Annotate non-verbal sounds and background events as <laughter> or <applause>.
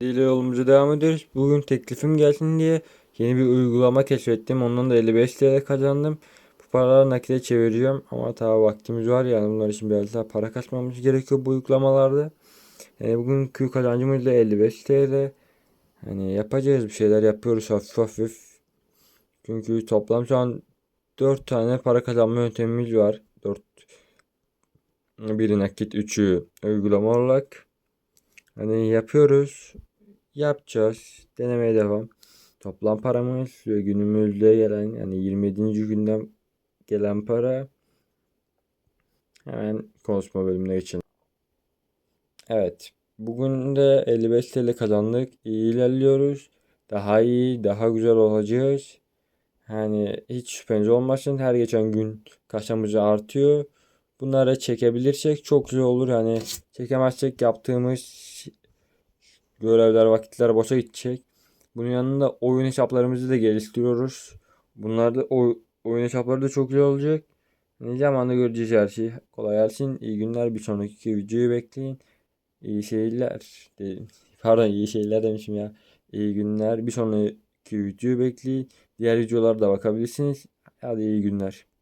ile yolumuza devam ediyoruz. Bugün teklifim gelsin diye yeni bir uygulama keşfettim. Ondan da 55 TL kazandım. Bu paraları nakite çeviriyorum ama daha vaktimiz var yani bunlar için biraz daha para kasmamız gerekiyor bu uygulamalarda. Yani bugünkü kazancımız da 55 TL. Hani yapacağız bir şeyler yapıyoruz hafif hafif. Çünkü toplam şu an 4 tane para kazanma yöntemimiz var. 4 biri nakit, 3'ü uygulama olarak. Hani yapıyoruz. Yapacağız. Denemeye devam. Toplam paramız ve günümüzde gelen yani 27. günden gelen para hemen konuşma bölümüne geçelim. Evet. Bugün de 55 TL kazandık. İyi ilerliyoruz. Daha iyi, daha güzel olacağız. Yani hiç şüpheniz olmasın. Her geçen gün kasamız artıyor. Bunları çekebilirsek çok güzel olur. Yani çekemezsek yaptığımız görevler, vakitler boşa gidecek. Bunun yanında oyun hesaplarımızı da geliştiriyoruz. Bunlar da oy, oyun hesapları da çok güzel olacak. Ne zamanda göreceğiz her şeyi. Kolay gelsin. İyi günler. Bir sonraki videoyu bekleyin. İyi seyirler. De- <laughs> Pardon iyi şeyler demişim ya. İyi günler. Bir sonraki videoyu bekleyin. Diğer videolara da bakabilirsiniz. Hadi iyi günler.